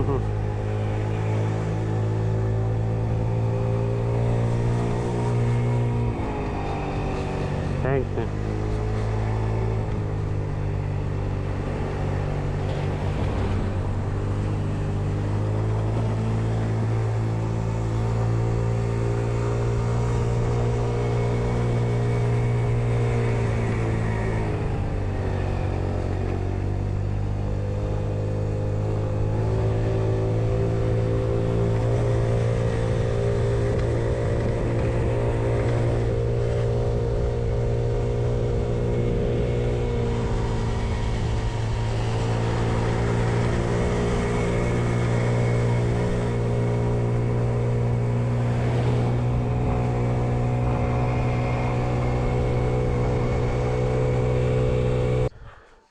Mm-hmm. Thank you.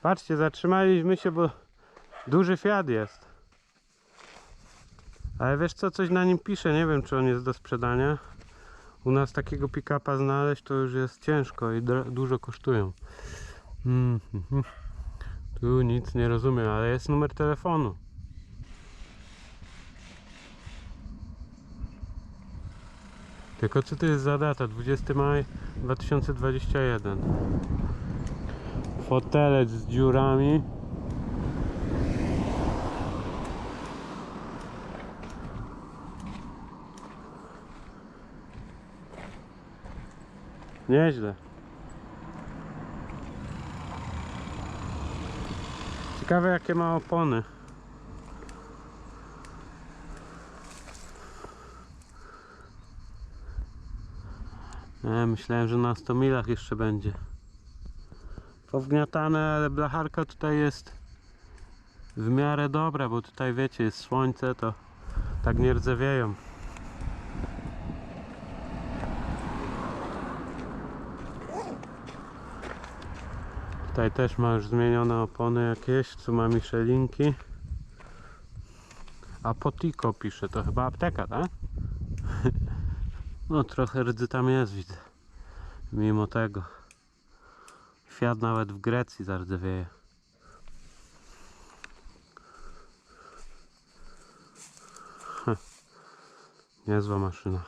Patrzcie, zatrzymaliśmy się, bo duży Fiat jest. Ale wiesz co, coś na nim pisze, nie wiem czy on jest do sprzedania. U nas takiego pick-upa znaleźć to już jest ciężko i dużo kosztują. Mm, mhm. Tu nic nie rozumiem, ale jest numer telefonu. Tylko co to jest za data? 20 maj 2021. Fotelec z dziurami. Nieźle. Ciekawe jakie ma opony. Nie, myślałem, że na 100 milach jeszcze będzie. Powgniatane, ale blacharka tutaj jest w miarę dobra, bo tutaj wiecie, jest słońce, to tak nie rdzewieją. Tutaj też ma już zmienione opony jakieś, tu ma Michelinki. A Potico pisze, to chyba apteka, tak? No trochę rdzy tam jest, widzę. Mimo tego. Fiat nawet w Grecji zardzewieje. Niezła maszyna.